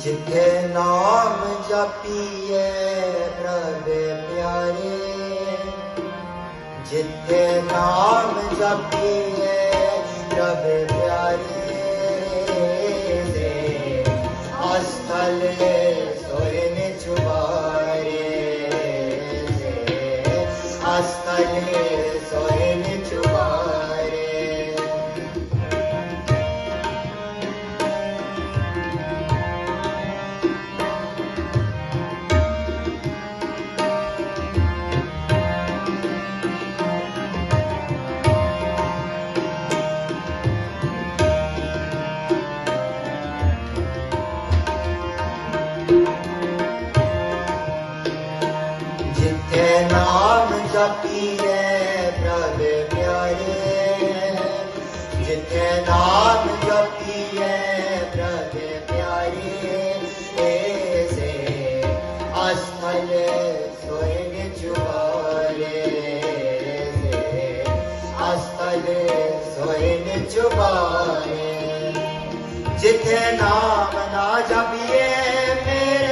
ਜਿਤੇ ਨਾਮ ਜਪੀਏ ਪ੍ਰਭ ਪਿਆਰੇ ਜਿਤੇ ਨਾਮ ਜਪੀਏ ਪ੍ਰਭ ਪਿਆਰੇ ਸੇ ਅਸਥਲੇ ਸੋਇਨ ਛੁਬਾਰੇ ਸੇ ਅਸਥਲੇ ਸੋਇਨ नाम जपिए प्रभ प्यारे जिथे नाम है प्रभ प्यारे ऐसे अस्थल स्वर्ग चुबारे अस्थल स्वर्ग चुबारे जिते नाम ना जपिए मेरे